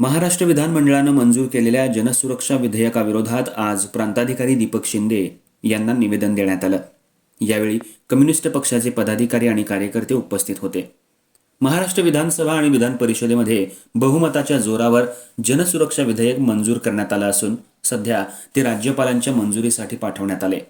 महाराष्ट्र विधानमंडळानं मंजूर केलेल्या जनसुरक्षा विधेयकाविरोधात आज प्रांताधिकारी दीपक शिंदे यांना निवेदन देण्यात आलं. यावेळी कम्युनिस्ट पक्षाचे पदाधिकारी आणि कार्यकर्ते उपस्थित होते. महाराष्ट्र विधानसभा आणि विधान परिषदेमध्ये बहुमताच्या जोरावर जनसुरक्षा विधेयक मंजूर करण्यात आलं असून सध्या ते राज्यपालांच्या मंजुरीसाठी पाठवण्यात आले.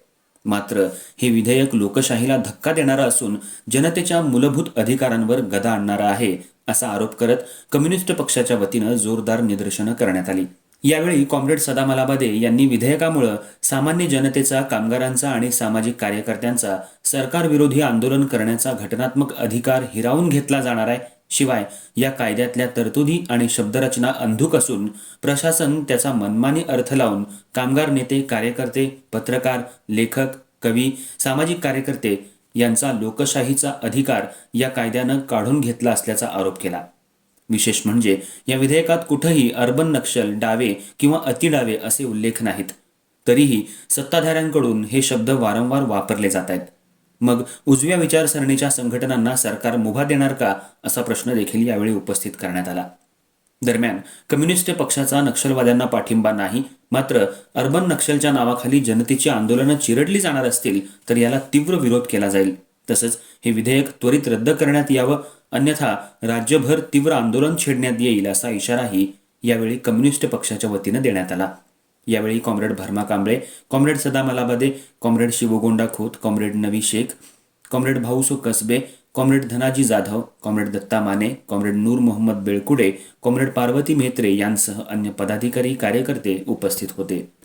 मात्र हे विधेयक लोकशाहीला धक्का देणारं असून जनतेच्या मूलभूत अधिकारांवर गदा आणणारं आहे असा आरोप करत कम्युनिस्ट पक्षाच्या वतीनं जोरदार निदर्शनं करण्यात आली. यावेळी कॉम्रेड सदाम अलाबादे यांनी विधेयकामुळं सामान्य जनतेचा कामगारांचा आणि सामाजिक कार्यकर्त्यांचा सरकारविरोधी आंदोलन करण्याचा घटनात्मक अधिकार हिरावून घेतला जाणार आहे शिवाय या कायद्यातल्या तरतुदी आणि शब्दरचना अंधुक असून प्रशासन त्याचा मनमानी अर्थ लावून कामगार नेते कार्यकर्ते पत्रकार लेखक कवी सामाजिक कार्यकर्ते यांचा लोकशाहीचा अधिकार या कायद्यानं काढून घेतला असल्याचा आरोप केला. विशेष म्हणजे या विधेयकात कुठंही अर्बन नक्षल डावे किंवा अतिडावे असे उल्लेख नाहीत. तरीही सत्ताधाऱ्यांकडून हे शब्द वारंवार वापरले जात आहेत. मग उजव्या विचारसरणीच्या संघटनांना सरकार मुभा देणार का असा प्रश्न देखील यावेळी उपस्थित करण्यात आला. दरम्यान कम्युनिस्ट पक्षाचा नक्षलवाद्यांना पाठिंबा नाही मात्र अर्बन नक्षलच्या नावाखाली जनतेची आंदोलनं चिरडली जाणार असतील तर याला तीव्र विरोध केला जाईल. तसंच हे विधेयक त्वरित रद्द करण्यात यावं अन्यथा राज्यभर तीव्र आंदोलन छेडण्यात येईल असा इशाराही यावेळी कम्युनिस्ट पक्षाच्या वतीनं देण्यात आला. यावेळी comrade Bharma Kamble comrade Sadam Alabade comrade Shivgonda Khot comrade Navi Shaikh comrade Bhauso Kasbe comrade Dhanaji Jadhav comrade Datta Mane comrade Noor Mohammad Belkude comrade Parvati Mehtre यांसह अन्य पदाधिकारी कार्यकर्ते उपस्थित होते.